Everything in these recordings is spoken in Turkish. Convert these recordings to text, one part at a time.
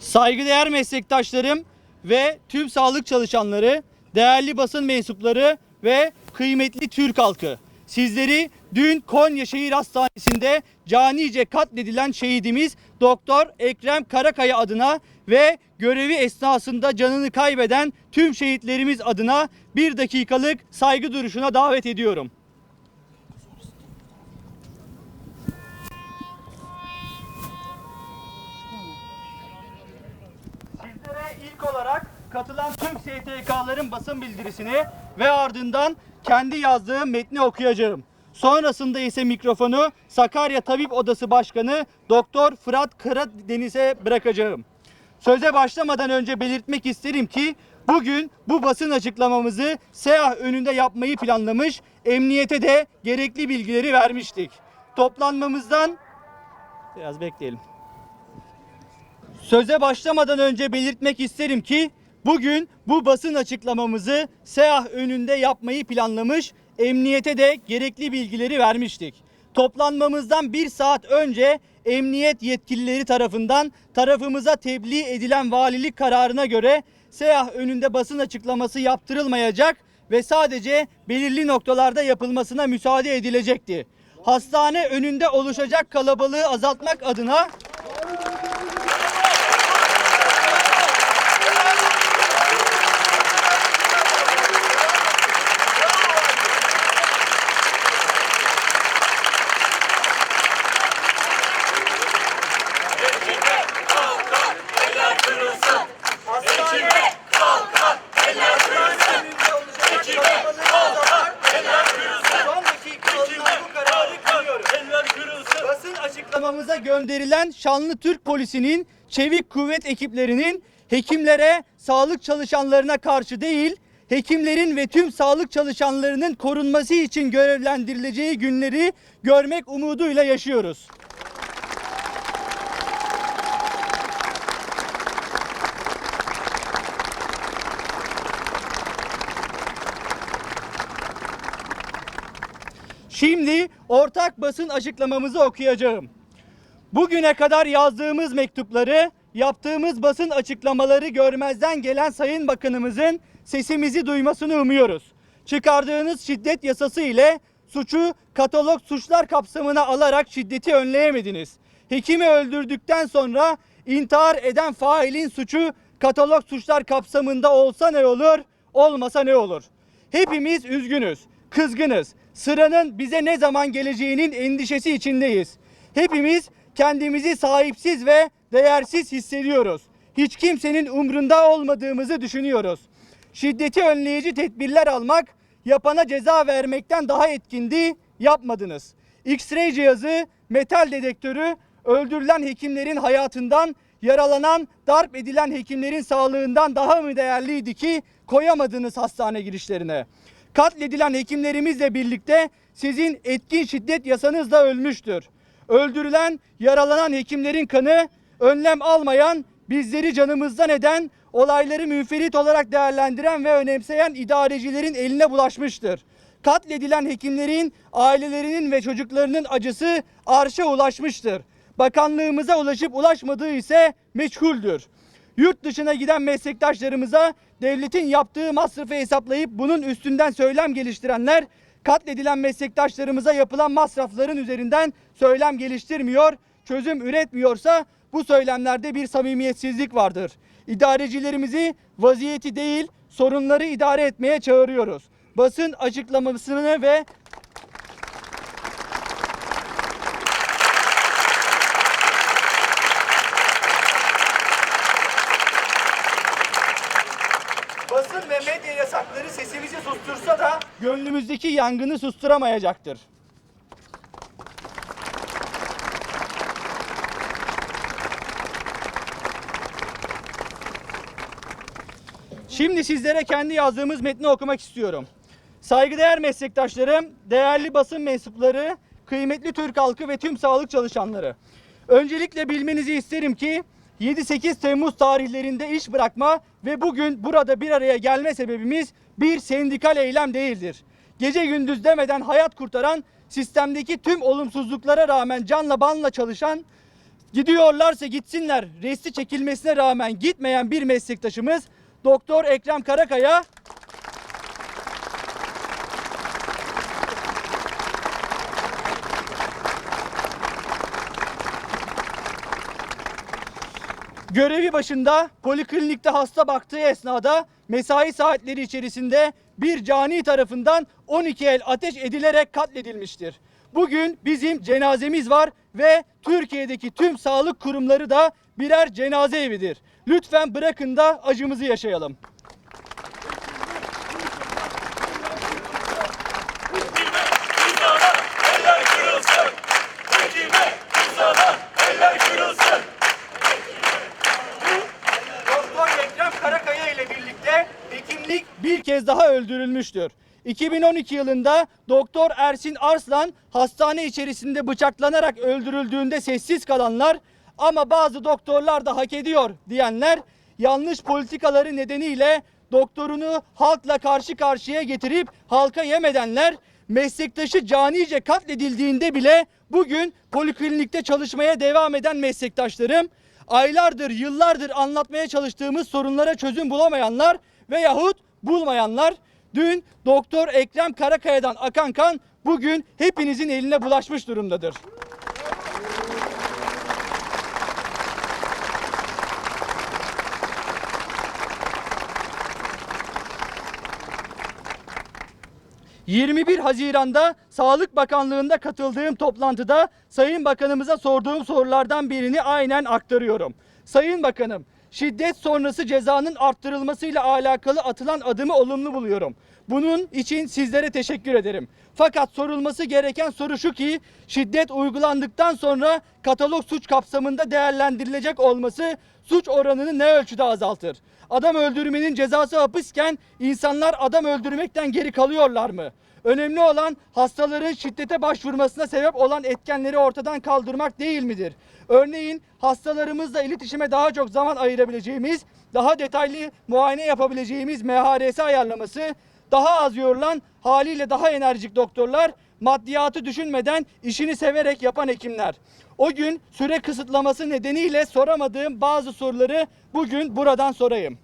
Saygıdeğer meslektaşlarım ve tüm sağlık çalışanları, değerli basın mensupları ve kıymetli Türk halkı. Sizleri dün Konya Şehir Hastanesi'nde canice katledilen şehidimiz Doktor Ekrem Karakaya adına ve görevi esnasında canını kaybeden tüm şehitlerimiz adına bir dakikalık saygı duruşuna davet ediyorum. İlk olarak katılan tüm STK'ların basın bildirisini ve ardından kendi yazdığım metni okuyacağım. Sonrasında ise mikrofonu Sakarya Tabip Odası Başkanı Doktor Fırat Karadeniz'e bırakacağım. Söze başlamadan önce belirtmek isterim ki bugün bu basın açıklamamızı SEAH önünde yapmayı planlamış, emniyete de gerekli bilgileri vermiştik. Toplanmamızdan biraz bekleyelim. Söze başlamadan önce belirtmek isterim ki bugün bu basın açıklamamızı SEAH önünde yapmayı planlamış, emniyete de gerekli bilgileri vermiştik. Toplanmamızdan bir saat önce emniyet yetkilileri tarafından tarafımıza tebliğ edilen valilik kararına göre SEAH önünde basın açıklaması yaptırılmayacak ve sadece belirli noktalarda yapılmasına müsaade edilecekti. Hastane önünde oluşacak kalabalığı azaltmak adına gönderilen Şanlı Türk Polisi'nin çevik kuvvet ekiplerinin hekimlere, sağlık çalışanlarına karşı değil, hekimlerin ve tüm sağlık çalışanlarının korunması için görevlendirileceği günleri görmek umuduyla yaşıyoruz. Şimdi ortak basın açıklamamızı okuyacağım. Bugüne kadar yazdığımız mektupları, yaptığımız basın açıklamaları görmezden gelen Sayın Bakanımızın sesimizi duymasını umuyoruz. Çıkardığınız şiddet yasası ile suçu katalog suçlar kapsamına alarak şiddeti önleyemediniz. Hekimi öldürdükten sonra intihar eden failin suçu katalog suçlar kapsamında olsa ne olur, olmasa ne olur? Hepimiz üzgünüz, kızgınız. Sıranın bize ne zaman geleceğinin endişesi içindeyiz. Hepimiz kendimizi sahipsiz ve değersiz hissediyoruz. Hiç kimsenin umrunda olmadığımızı düşünüyoruz. Şiddeti önleyici tedbirler almak yapana ceza vermekten daha etkindi, yapmadınız. X-ray cihazı, metal dedektörü öldürülen hekimlerin hayatından, yaralanan, darp edilen hekimlerin sağlığından daha mı değerliydi ki koyamadınız hastane girişlerine? Katledilen hekimlerimizle birlikte sizin etkin şiddet yasanız da ölmüştür. Öldürülen, yaralanan hekimlerin kanı önlem almayan, bizleri canımızdan eden, olayları münferit olarak değerlendiren ve önemseyen idarecilerin eline bulaşmıştır. Katledilen hekimlerin, ailelerinin ve çocuklarının acısı arşa ulaşmıştır. Bakanlığımıza ulaşıp ulaşmadığı ise meçhuldür. Yurt dışına giden meslektaşlarımıza devletin yaptığı masrafı hesaplayıp bunun üstünden söylem geliştirenler katledilen meslektaşlarımıza yapılan masrafların üzerinden söylem geliştirmiyor, çözüm üretmiyorsa bu söylemlerde bir samimiyetsizlik vardır. İdarecilerimizi vaziyeti değil sorunları idare etmeye çağırıyoruz. Basın açıklamasını ve Ve medya yasakları sesimizi sustursa da gönlümüzdeki yangını susturamayacaktır. Şimdi sizlere kendi yazdığımız metni okumak istiyorum. Saygıdeğer meslektaşlarım, değerli basın mensupları, kıymetli Türk halkı ve tüm sağlık çalışanları. Öncelikle bilmenizi isterim ki 7-8 Temmuz tarihlerinde iş bırakma ve bugün burada bir araya gelme sebebimiz bir sendikal eylem değildir. Gece gündüz demeden hayat kurtaran, sistemdeki tüm olumsuzluklara rağmen canla banla çalışan Gidiyorlarsa gitsinler. Resti çekilmesine rağmen gitmeyen bir meslektaşımız Doktor Ekrem Karakaya görevi başında poliklinikte hasta baktığı esnada mesai saatleri içerisinde bir cani tarafından 12 el ateş edilerek katledilmiştir. Bugün bizim cenazemiz var ve Türkiye'deki tüm sağlık kurumları da birer cenaze evidir. Lütfen bırakın da acımızı yaşayalım. Eller kırılsın. Hekime, sana eller kırılsın. Doktor Ekrem Karakaya ile birlikte hekimlik bir kez daha öldürülmüştür. 2012 yılında Doktor Ersin Arslan hastane içerisinde bıçaklanarak öldürüldüğünde sessiz kalanlar ama bazı doktorlar da hak ediyor diyenler yanlış politikaları nedeniyle doktorunu halkla karşı karşıya getirip halka yem edenler meslektaşı canice katledildiğinde bile bugün poliklinikte çalışmaya devam eden meslektaşlarım aylardır, yıllardır anlatmaya çalıştığımız sorunlara çözüm bulamayanlar veyahut bulmayanlar dün Doktor Ekrem Karakaya'dan akan kan bugün hepinizin eline bulaşmış durumdadır. ...21 Haziran'da Sağlık Bakanlığı'nda katıldığım toplantıda... ...Sayın Bakanımıza sorduğum sorulardan birini aynen aktarıyorum. Sayın Bakanım, şiddet sonrası cezanın arttırılmasıyla alakalı atılan adımı olumlu buluyorum. Bunun için sizlere teşekkür ederim. Fakat sorulması gereken soru şu ki şiddet uygulandıktan sonra katalog suç kapsamında değerlendirilecek olması suç oranını ne ölçüde azaltır? Adam öldürmenin cezası hapisken insanlar adam öldürmekten geri kalıyorlar mı? Önemli olan hastaların şiddete başvurmasına sebep olan etkenleri ortadan kaldırmak değil midir? Örneğin hastalarımızla iletişime daha çok zaman ayırabileceğimiz, daha detaylı muayene yapabileceğimiz MHRS ayarlaması, daha az yorulan haliyle daha enerjik doktorlar, maddiyatı düşünmeden işini severek yapan hekimler. O gün süre kısıtlaması nedeniyle soramadığım bazı soruları bugün buradan sorayım.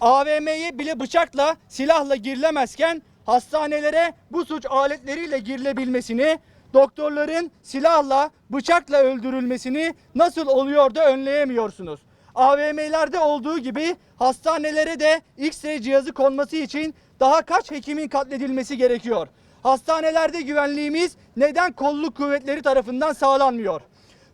AVM'ye bile bıçakla, silahla girilemezken hastanelere bu suç aletleriyle girilebilmesini, doktorların silahla, bıçakla öldürülmesini nasıl oluyor da önleyemiyorsunuz? AVM'lerde olduğu gibi hastanelere de X-ray cihazı konması için daha kaç hekimin katledilmesi gerekiyor? Hastanelerde güvenliğimiz neden kolluk kuvvetleri tarafından sağlanmıyor?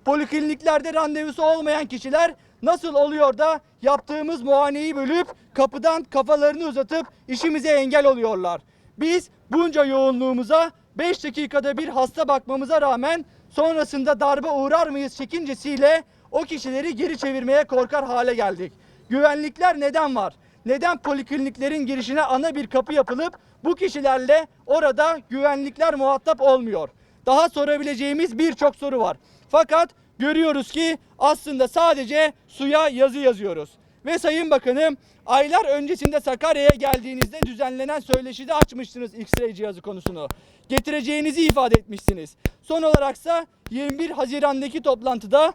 Polikliniklerde randevusu olmayan kişiler nasıl oluyor da yaptığımız muayeneyi bölüp kapıdan kafalarını uzatıp işimize engel oluyorlar? Biz bunca yoğunluğumuza 5 dakikada bir hasta bakmamıza rağmen sonrasında darbe uğrar mıyız çekincesiyle o kişileri geri çevirmeye korkar hale geldik. Güvenlikler neden var? Neden polikliniklerin girişine ana bir kapı yapılıp bu kişilerle orada güvenlikler muhatap olmuyor? Daha sorabileceğimiz birçok soru var. Fakat görüyoruz ki aslında sadece suya yazı yazıyoruz. Ve Sayın Bakanım aylar öncesinde Sakarya'ya geldiğinizde düzenlenen söyleşide açmıştınız X-ray cihazı konusunu. Getireceğinizi ifade etmişsiniz. Son olaraksa 21 Haziran'daki toplantıda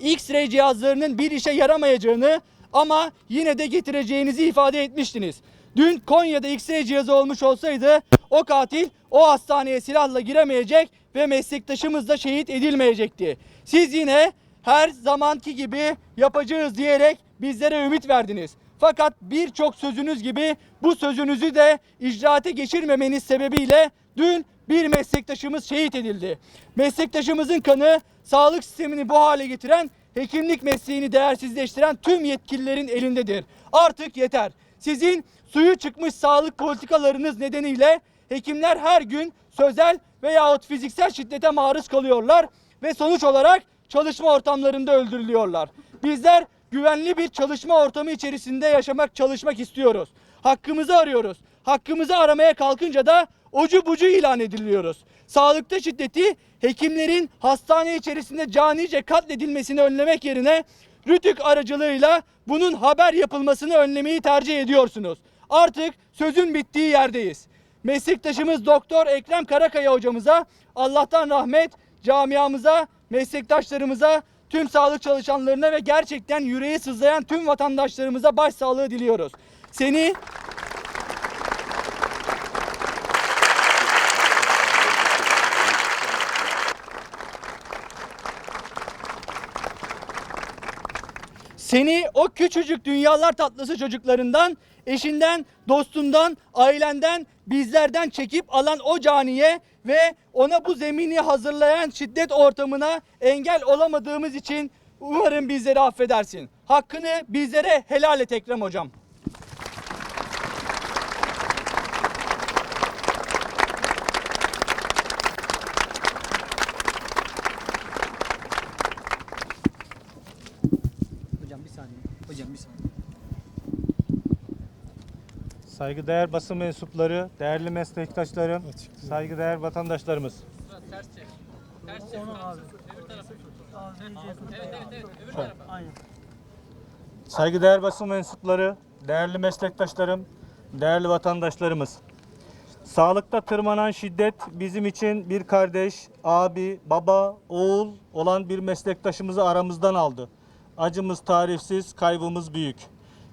X-ray cihazlarının bir işe yaramayacağını ama yine de getireceğinizi ifade etmiştiniz. Dün Konya'da X-ray cihazı olmuş olsaydı o katil o hastaneye silahla giremeyecek ve meslektaşımız da şehit edilmeyecekti. Siz yine her zamanki gibi yapacağız diyerek bizlere ümit verdiniz. Fakat birçok sözünüz gibi bu sözünüzü de icraate geçirmemeniz sebebiyle dün bir meslektaşımız şehit edildi. Meslektaşımızın kanı sağlık sistemini bu hale getiren, hekimlik mesleğini değersizleştiren tüm yetkililerin elindedir. Artık yeter. Sizin suyu çıkmış sağlık politikalarınız nedeniyle hekimler her gün sözel veyahut fiziksel şiddete maruz kalıyorlar ve sonuç olarak çalışma ortamlarında öldürülüyorlar. Bizler güvenli bir çalışma ortamı içerisinde yaşamak, çalışmak istiyoruz. Hakkımızı arıyoruz. Hakkımızı aramaya kalkınca da ucu bucu ilan ediliyoruz. Sağlıkta şiddeti hekimlerin hastane içerisinde canice katledilmesini önlemek yerine Rütük aracılığıyla bunun haber yapılmasını önlemeyi tercih ediyorsunuz. Artık sözün bittiği yerdeyiz. meslektaşımız Doktor Ekrem Karakaya hocamıza Allah'tan rahmet, camiamıza, meslektaşlarımıza, tüm sağlık çalışanlarına ve gerçekten yüreği sızlayan tüm vatandaşlarımıza başsağlığı diliyoruz. Seni Seni o küçücük dünyalar tatlısı çocuklarından, eşinden, dostundan, ailenden, bizlerden çekip alan o caniye ve ona bu zemini hazırlayan şiddet ortamına engel olamadığımız için umarım bizleri affedersin. Hakkını bizlere helal et Ekrem hocam bir saniye. Hocam bir saniye. Saygıdeğer basın mensupları, değerli meslektaşlarım, saygıdeğer vatandaşlarımız. Saygıdeğer basın mensupları, değerli meslektaşlarım, değerli vatandaşlarımız. Sağlıkta tırmanan şiddet bizim için bir kardeş, abi, baba, oğul olan bir meslektaşımızı aramızdan aldı. Acımız tarifsiz, kaybımız büyük.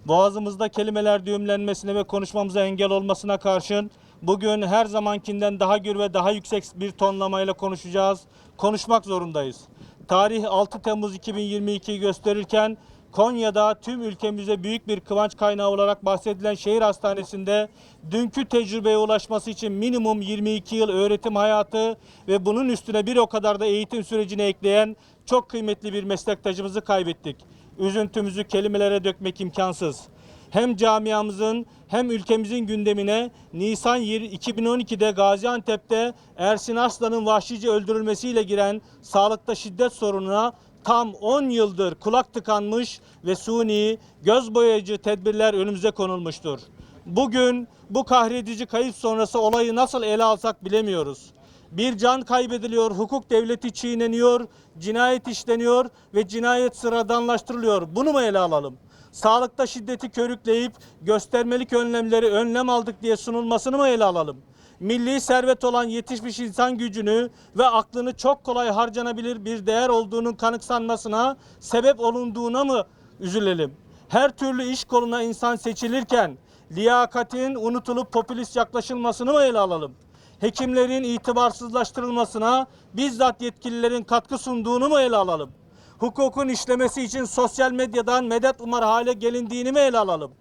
Boğazımızda kelimeler düğümlenmesine ve konuşmamıza engel olmasına karşın bugün her zamankinden daha gür ve daha yüksek bir tonlamayla konuşacağız. Konuşmak zorundayız. Tarih 6 Temmuz 2022'yi gösterirken Konya'da tüm ülkemize büyük bir kıvanç kaynağı olarak bahsedilen şehir hastanesinde dünkü tecrübeye ulaşması için minimum 22 yıl öğretim hayatı ve bunun üstüne bir o kadar da eğitim sürecine ekleyen çok kıymetli bir meslektaşımızı kaybettik. Üzüntümüzü kelimelere dökmek imkansız. Hem camiamızın hem ülkemizin gündemine Nisan 2012'de Gaziantep'te Ersin Aslan'ın vahşice öldürülmesiyle giren sağlıkta şiddet sorununa tam 10 yıldır kulak tıkanmış ve suni göz boyayıcı tedbirler önümüze konulmuştur. Bugün bu kahredici kayıp sonrası olayı nasıl ele alsak bilemiyoruz. Bir can kaybediliyor, hukuk devleti çiğneniyor, cinayet işleniyor ve cinayet sıradanlaştırılıyor. Bunu mu ele alalım? Sağlıkta şiddeti körükleyip göstermelik önlemleri önlem aldık diye sunulmasını mı ele alalım? Milli servet olan yetişmiş insan gücünü ve aklını çok kolay harcanabilir bir değer olduğunun kanıksanmasına sebep olunduğuna mı üzülelim? Her türlü iş koluna insan seçilirken liyakatin unutulup popülist yaklaşılmasını mı ele alalım? Hekimlerin itibarsızlaştırılmasına bizzat yetkililerin katkı sunduğunu mu ele alalım? Hukukun işlemesi için sosyal medyadan medet umar hale gelindiğini mi ele alalım?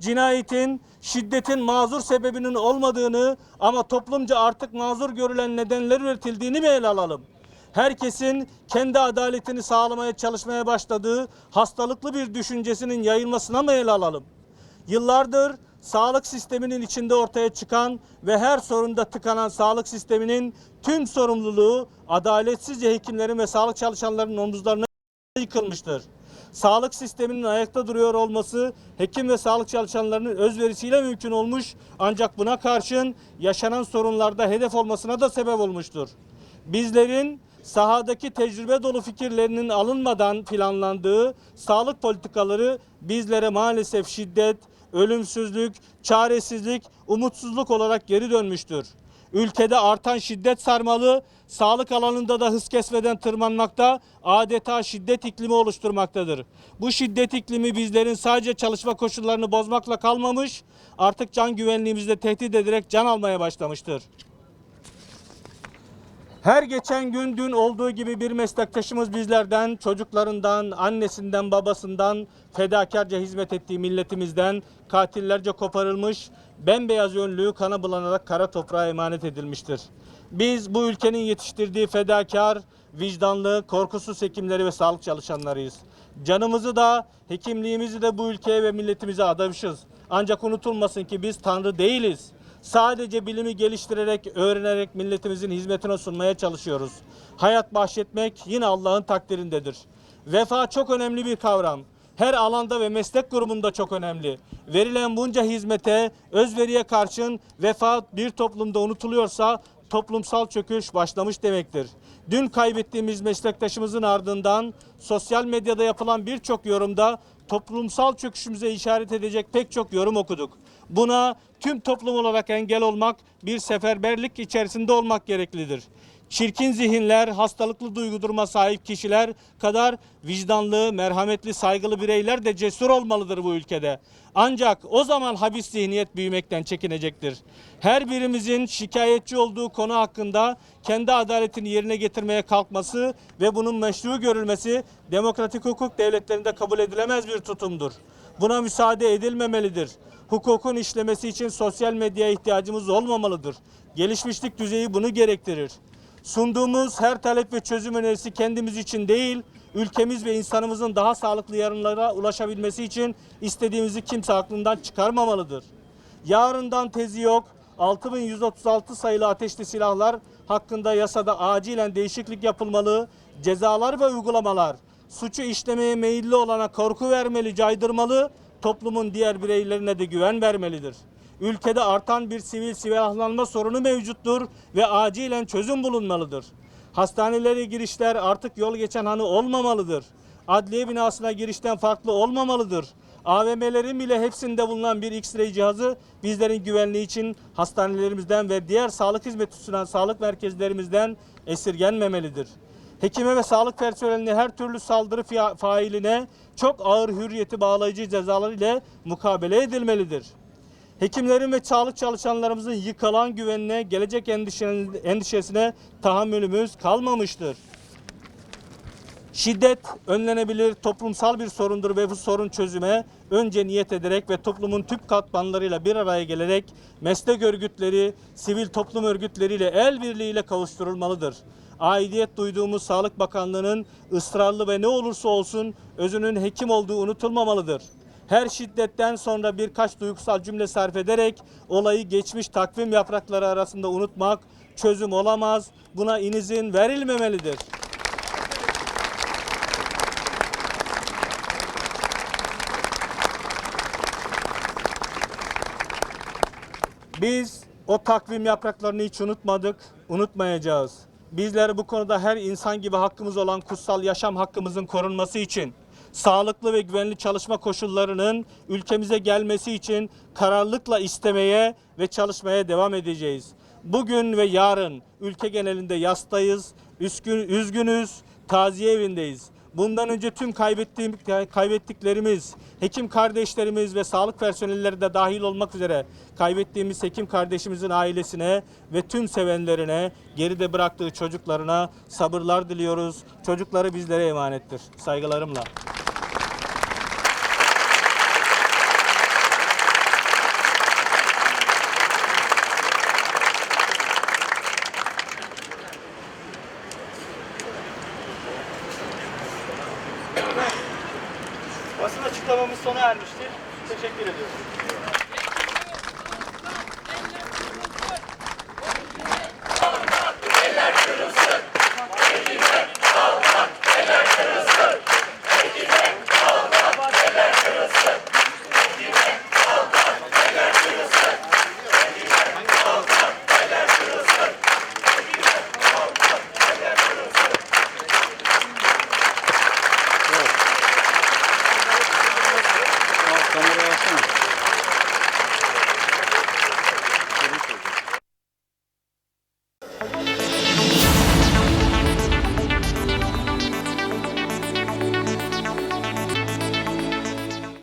Cinayetin, şiddetin mazur sebebinin olmadığını ama toplumca artık mazur görülen nedenler üretildiğini mi ele alalım? Herkesin kendi adaletini sağlamaya çalışmaya başladığı hastalıklı bir düşüncesinin yayılmasına mı ele alalım? Yıllardır sağlık sisteminin içinde ortaya çıkan ve her sorunda tıkanan sağlık sisteminin tüm sorumluluğu adaletsizce hekimlerin ve sağlık çalışanlarının omuzlarına yıkılmıştır. Sağlık sisteminin ayakta duruyor olması hekim ve sağlık çalışanlarının özverisiyle mümkün olmuş ancak buna karşın yaşanan sorunlarda hedef olmasına da sebep olmuştur. Bizlerin sahadaki tecrübe dolu fikirlerinin alınmadan planlandığı sağlık politikaları bizlere maalesef şiddet, ölümsüzlük, çaresizlik, umutsuzluk olarak geri dönmüştür. Ülkede artan şiddet sarmalı, sağlık alanında da hız kesmeden tırmanmakta, adeta şiddet iklimi oluşturmaktadır. Bu şiddet iklimi bizlerin sadece çalışma koşullarını bozmakla kalmamış, artık can güvenliğimizi de tehdit ederek can almaya başlamıştır. Her geçen gün dün olduğu gibi bir meslektaşımız bizlerden, çocuklarından, annesinden, babasından, fedakarca hizmet ettiği milletimizden katillerce koparılmış, bembeyaz önlüğü kana bulanarak kara toprağa emanet edilmiştir. Biz bu ülkenin yetiştirdiği fedakar, vicdanlı, korkusuz hekimleri ve sağlık çalışanlarıyız. Canımızı da, hekimliğimizi de bu ülkeye ve milletimize adamışız. Ancak unutulmasın ki biz Tanrı değiliz. Sadece bilimi geliştirerek, öğrenerek milletimizin hizmetine sunmaya çalışıyoruz. Hayat bahşetmek yine Allah'ın takdirindedir. Vefa çok önemli bir kavram. Her alanda ve meslek grubunda çok önemli. Verilen bunca hizmete, özveriye karşın vefa bir toplumda unutuluyorsa toplumsal çöküş başlamış demektir. Dün kaybettiğimiz meslektaşımızın ardından sosyal medyada yapılan birçok yorumda toplumsal çöküşümüze işaret edecek pek çok yorum okuduk. Buna tüm toplum olarak engel olmak, bir seferberlik içerisinde olmak gereklidir. Çirkin zihinler, hastalıklı duygu duruma sahip kişiler kadar vicdanlı, merhametli, saygılı bireyler de cesur olmalıdır bu ülkede. Ancak o zaman habis zihniyet büyümekten çekinecektir. Her birimizin şikayetçi olduğu konu hakkında kendi adaletini yerine getirmeye kalkması ve bunun meşru görülmesi demokratik hukuk devletlerinde kabul edilemez bir tutumdur. Buna müsaade edilmemelidir. Hukukun işlemesi için sosyal medyaya ihtiyacımız olmamalıdır. Gelişmişlik düzeyi bunu gerektirir. Sunduğumuz her talep ve çözüm önerisi kendimiz için değil, ülkemiz ve insanımızın daha sağlıklı yarınlara ulaşabilmesi için istediğimizi kimse aklından çıkarmamalıdır. Yarından tezi yok. 6136 sayılı ateşli silahlar hakkında yasada acilen değişiklik yapılmalı. Cezalar ve uygulamalar suçu işlemeye meyilli olana korku vermeli, caydırmalı, toplumun diğer bireylerine de güven vermelidir. Ülkede artan bir sivil silahlanma sorunu mevcuttur ve acilen çözüm bulunmalıdır. Hastanelere girişler artık yol geçen hanı olmamalıdır. Adliye binasına girişten farklı olmamalıdır. AVM'lerin bile hepsinde bulunan bir X-ray cihazı bizlerin güvenliği için hastanelerimizden ve diğer sağlık hizmeti sunan sağlık merkezlerimizden esirgenmemelidir. Hekime ve sağlık personeline her türlü saldırı failine çok ağır hürriyeti bağlayıcı cezalar ile mukabele edilmelidir. Hekimlerin ve sağlık çalışanlarımızın yıkılan güvenine, gelecek endişesine tahammülümüz kalmamıştır. Şiddet önlenebilir toplumsal bir sorundur ve bu sorun çözüme önce niyet ederek ve toplumun tüm katmanlarıyla bir araya gelerek meslek örgütleri, sivil toplum örgütleriyle el birliğiyle kavuşturulmalıdır. Aidiyet duyduğumuz Sağlık Bakanlığı'nın ısrarlı ve ne olursa olsun özünün hekim olduğu unutulmamalıdır. Her şiddetten sonra birkaç duygusal cümle sarf ederek olayı geçmiş takvim yaprakları arasında unutmak çözüm olamaz. Buna inizin verilmemelidir. Biz o takvim yapraklarını hiç unutmadık, unutmayacağız. Bizler bu konuda her insan gibi hakkımız olan kutsal yaşam hakkımızın korunması için, sağlıklı ve güvenli çalışma koşullarının ülkemize gelmesi için kararlılıkla istemeye ve çalışmaya devam edeceğiz. Bugün ve yarın ülke genelinde yastayız, üzgün, üzgünüz, taziye evindeyiz. Bundan önce tüm kaybettiğim, kaybettiklerimiz, hekim kardeşlerimiz ve sağlık personelleri de dahil olmak üzere kaybettiğimiz hekim kardeşimizin ailesine ve tüm sevenlerine, geride bıraktığı çocuklarına sabırlar diliyoruz. Çocukları bizlere emanettir. Saygılarımla. Basın açıklamamız sona ermiştir. Teşekkür ediyorum.